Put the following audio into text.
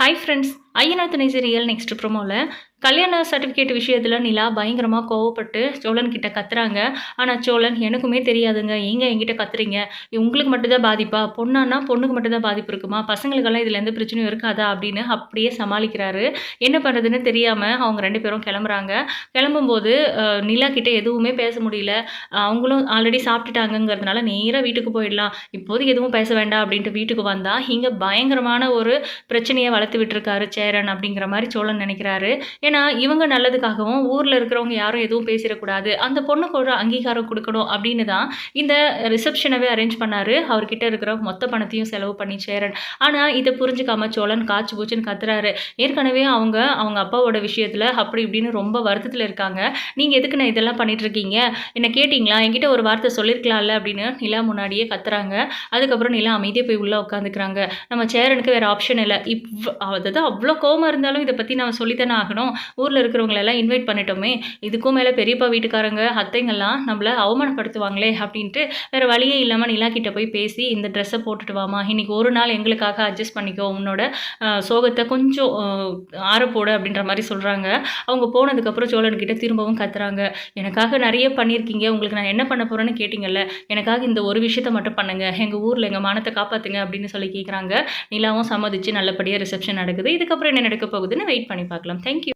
Hi friends Ayyanar துணை serial next ப்ரோமோவில் கல்யாண certificate விஷயத்தில் நிலா பயங்கரமாக கோவப்பட்டு சோழன் கிட்ட கத்துறாங்க. ஆனால் சோழன் எனக்குமே தெரியாதுங்க. ஏங்க என்கிட்ட கத்துறீங்க? உங்களுக்கு மட்டும்தான் பாதிப்பா? பொண்ணானா பொண்ணுக்கு மட்டும்தான் பாதிப்பு இருக்குமா? பசங்களுக்கெல்லாம் இதில் எந்த பிரச்சனையும் இருக்காதா? அப்படின்னு அப்படியே சமாளிக்கிறாரு. என்ன பண்ணுறதுன்னு தெரியாமல் அவங்க ரெண்டு பேரும் கிளம்புறாங்க. கிளம்பும்போது நிலா கிட்ட எதுவுமே பேச முடியல. அவங்களும் ஆல்ரெடி சாப்பிட்டுட்டாங்கங்கிறதுனால நேராக வீட்டுக்கு போயிடலாம். இப்போது எதுவும் பேச வேண்டாம் அப்படின்ட்டு வீட்டுக்கு வந்தால் இங்கே பயங்கரமான ஒரு பிரச்சனையை வளர்த்து விட்டுருக்காரு சேரன் அப்படிங்கிற மாதிரி சோழன் நினைக்கிறாரு. ஏன்னா இவங்க நல்லதுக்காகவும் ஊரில் இருக்கிறவங்க யாரும் எதுவும் பேசிடக்கூடாது. அந்த பொண்ணுக்கு ஒரு அங்கீகாரம் கொடுக்கணும் அப்படின்னு தான் இந்த ரிசப்ஷனவே அரேஞ்ச் பண்ணாரு. அவர்கிட்ட இருக்கிற மொத்த பணத்தையும் செலவு பண்ணி சேரன். ஆனால் இதை புரிஞ்சுக்காம சோழன் காய்ச்சி பூச்சின்னு கத்துறாரு. ஏற்கனவே அவங்க அவங்க அப்பாவோட விஷயத்தில் அப்படி இப்படின்னு ரொம்ப வருத்தத்தில் இருக்காங்க. நீங்கள் எதுக்கு நான் இதெல்லாம் பண்ணிட்டு இருக்கீங்க என்ன கேட்டிங்களா? என்கிட்ட ஒரு வார்த்தை சொல்லியிருக்கலாம்ல அப்படின்னு நிலா முன்னாடியே கத்துறாங்க. அதுக்கப்புறம் நிலா அமைதியாக போய் உள்ளே உட்காந்துக்கிறாங்க நம்ம சேரனுக்கு வேறு ஆப்ஷன் இல்லை. இவ் அதாவது அவ்வளோ கோவம் இருந்தாலும் இதை பற்றி நம்ம சொல்லித்தானே ஆகணும். ஊரில் இருக்கிறவங்களெல்லாம் இன்வைட் பண்ணிட்டோமே இதுக்கும் மேலே பெரியப்பா வீட்டுக்காரங்க அத்தைங்கெல்லாம் நம்மளை அவமானப்படுத்துவாங்களே அப்படின்ட்டு வேறு வழியே இல்லாமல் நிலா கிட்ட போய் பேசி இந்த ட்ரெஸ்ஸை போட்டுட்டு வாமா இன்றைக்கி ஒரு நாள் எங்களுக்காக அட்ஜஸ்ட் பண்ணிக்கோ உன்னோட சோகத்தை கொஞ்சம் ஆறப்போடு அப்படின்ற மாதிரி சொல்கிறாங்க அவங்க போனதுக்கப்புறம் சோழன்கிட்ட திரும்பவும் கத்துறாங்க. எனக்காக நிறைய பண்ணியிருக்கீங்க உங்களுக்கு நான் என்ன பண்ண போகிறேன்னு கேட்டிங்கல்ல எனக்காக இந்த ஒரு விஷயத்த மட்டும் பண்ணுங்கள் எங்கள் ஊரில் எங்கள் மானத்தை காப்பாற்றுங்க அப்படின்னு சொல்லி கேட்குறாங்க நிலாவும் சம்மதிச்சு நல்லபடியாக ரிசப்ஷன் நடக்குது. இதுக்கப்புறம் என்ன நடக்க போகுதுன்னு வெயிட் பண்ணி பார்க்கலாம். தேங்க்யூ